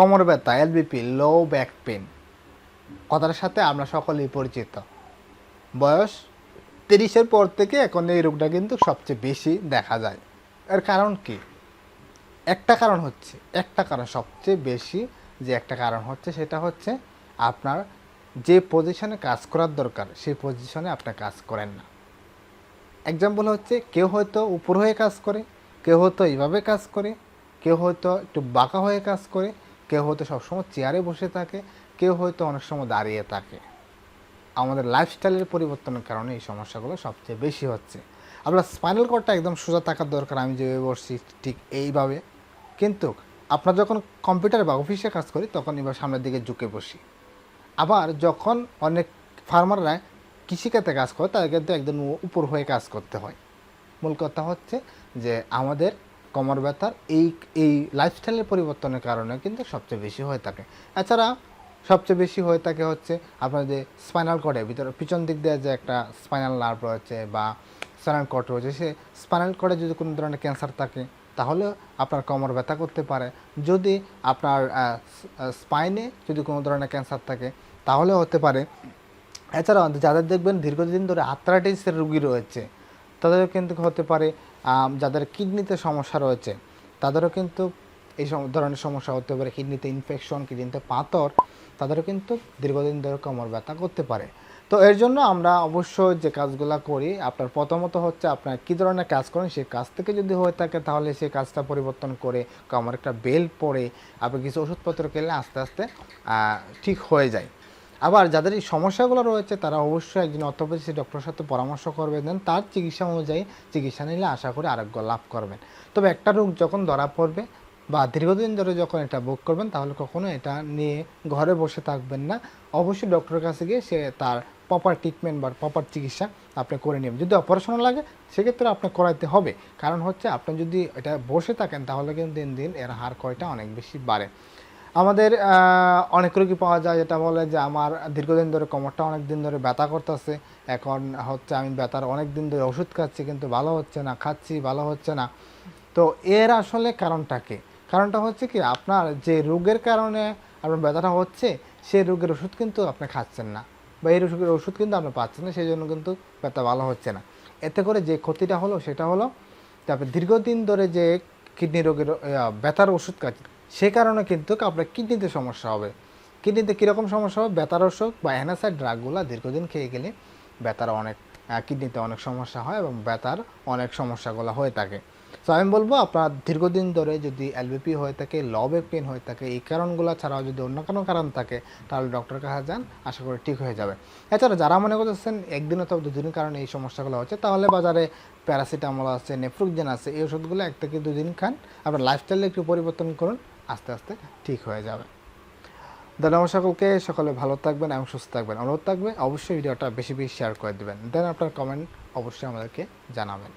কোমর ব্যথা, LBP low back pain কথাটার সাথে আমরা সকলেই পরিচিত। বয়স তিরিশের পর থেকে এখন এই রোগটা কিন্তু সবচেয়ে বেশি দেখা যায়। এর কারণ কি? একটা কারণ হচ্ছে, একটা কারণ সবচেয়ে বেশি যে একটা কারণ হচ্ছে সেটা হচ্ছে আপনার যে পজিশনে কাজ করার দরকার, সেই পজিশনে আপনি কাজ করেন না। এক্সাম্পল হচ্ছে, কেউ হয়তো উপর হয়ে কাজ করে, কেউ হয়তো এইভাবে কাজ করে, কেউ হয়তো একটু বাঁকা হয়ে কাজ করে কেউ হয়তো সবসময় চেয়ারে বসে থাকে, কেউ হয়তো অনেক সময় দাঁড়িয়ে থাকে। আমাদের লাইফস্টাইলের পরিবর্তনের কারণে এই সমস্যাগুলো সবচেয়ে বেশি হচ্ছে। আপনার স্পাইনাল কর্ডটা একদম সোজা থাকার দরকার, আমি যেভাবে বসছি ঠিক এইভাবে। কিন্তু আপনার যখন কম্পিউটার বা অফিসে কাজ করি তখন এবার সামনের দিকে ঝুঁকে বসি। আবার যখন অনেক ফার্মাররা কৃষিখাতে কাজ করে তাদের কিন্তু একদম উপর হয়ে কাজ করতে হয়। মূল কথা হচ্ছে যে আমাদের কোমর ব্যথার এই এই লাইফস্টাইলের পরিবর্তনের কারণে কিন্তু সবচেয়ে বেশি হয়ে থাকে এছাড়া সবচেয়ে বেশি হয়ে থাকে হচ্ছে আপনার যে স্পাইনাল কর্ডের ভিতরে, পিছন দিক দিয়ে যে একটা স্পাইনাল নার্ভ রয়েছে বা স্পাইনাল কর্ড রয়েছে, সে স্পাইনাল কর্ডে যদি কোনো ধরনের ক্যান্সার থাকে, তাহলে আপনার কোমর ব্যথা করতে পারে। যদি আপনার স্পাইনে যদি কোনো ধরনের ক্যান্সার থাকে, তাহলে হতে পারে। এছাড়াও যাদের দেখবেন দীর্ঘদিন ধরে আর্থ্রাইটিসের রুগী রয়েছে তাদেরও কিন্তু হতে পারে যাদের কিডনিতে সমস্যা রয়েছে, তাদেরও কিন্তু এই ধরনের সমস্যা হতে পারে, কিডনিতে ইনফেকশন কিডনিতে পাথর, তাদেরও কিন্তু দীর্ঘদিন ধরে কোমর ব্যথা করতে পারে। তো এর জন্য আমরা অবশ্যই যে কাজগুলো করি, আপনার প্রথমত হচ্ছে আপনার কী ধরনের কাজ করেন সেই কাজ থেকে যদি হয়ে থাকে তাহলে সেই কাজটা পরিবর্তন করে, কোমর একটা বেল পরে, আপনি কিছু ওষুধপত্র খেলে আস্তে আস্তে ঠিক হয়ে যায়। আবার যাদের এই সমস্যাগুলো রয়েছে, তারা অবশ্যই একজন অর্থোপেডিক ডক্টরের সাথে পরামর্শ করবেন দেন তার চিকিৎসা অনুযায়ী চিকিৎসা নিলে আশা করি আরোগ্য লাভ করবেন। তবে একটা রোগ যখন ধরা পড়বে বা দীর্ঘদিন ধরে যখন এটা ভোগ করবেন, তাহলে কখনো এটা নিয়ে ঘরে বসে থাকবেন না। অবশ্যই ডক্টরের কাছে গিয়ে সে তার প্রপার ট্রিটমেন্ট বা প্রপার চিকিৎসা আপনি করে নেবেন। যদি অপারেশন লাগে, সেক্ষেত্রে আপনি করাইতে হবে। কারণ হচ্ছে, আপনি যদি এটা বসে থাকেন, তাহলে কিন্তু দিন দিন এর হার কয়টা অনেক বেশি বাড়ে। আমাদের অনেক রোগী পাওয়া যায় যেটা বলে যে আমার দীর্ঘদিন ধরে কোমরটা অনেক দিন ধরে ব্যথা করতেছে। এখন হচ্ছে আমি ব্যথার অনেক দিন ধরে ওষুধ খাচ্ছি কিন্তু ভালো হচ্ছে না, খাচ্ছি, ভালো হচ্ছে না। তো এর আসলে কারণটা কি? কারণটা হচ্ছে কি আপনার যে রোগের কারণে আপনার ব্যথাটা হচ্ছে সেই রোগের ওষুধ কিন্তু আপনি খাচ্ছেন না। বা এই রোগের ওষুধ কিন্তু আপনি পাচ্ছেন না সেই জন্য কিন্তু ব্যথা ভালো হচ্ছে না। এতে করে যে ক্ষতিটা হলো সেটা হলো, তারপরে দীর্ঘদিন ধরে যে কিডনি রোগের ব্যথার ওষুধ সে কারণে কিন্তু আপনার কিডনিতে সমস্যা হবে। কিডনিতে কীরকম সমস্যা হবে? ব্যথার ওষুধ বা অ্যানাসাইড ড্রাগগুলো দীর্ঘদিন খেয়ে গেলে ব্যথার অনেক কিডনিতে অনেক সমস্যা হয় এবং ব্যথার অনেক সমস্যাগুলো হয়ে থাকে। তো আমি বলব আপনার দীর্ঘদিন ধরে যদি এলবিপি হয়ে থাকে লবে পেন হয়ে থাকে, এই কারণগুলো ছাড়াও যদি অন্য কোনো কারণ থাকে, তাহলে ডক্টরের কাছে যান, আশা করি ঠিক হয়ে যাবে। এছাড়া যারা মনে করতেছেন একদিন অথবা দুদিনের কারণে এই সমস্যাগুলো হচ্ছে, তাহলে বাজারে প্যারাসিটামল আছে, নেফ্রুকজেন আছে, এই ওষুধগুলো এক থেকে দুদিন খান। আপনার লাইফস্টাইলে একটু পরিবর্তন করুন। আস্তে আস্তে ঠিক হয়ে যাবে। দেন আমার সকলকে, সকলে ভালো থাকবেন এবং সুস্থ থাকবেন। অনুরোধ থাকবে, অবশ্যই ভিডিওটা বেশি বেশি শেয়ার করে দেবেন। দেন আপনার কমেন্ট অবশ্যই আমাদেরকে জানাবেন।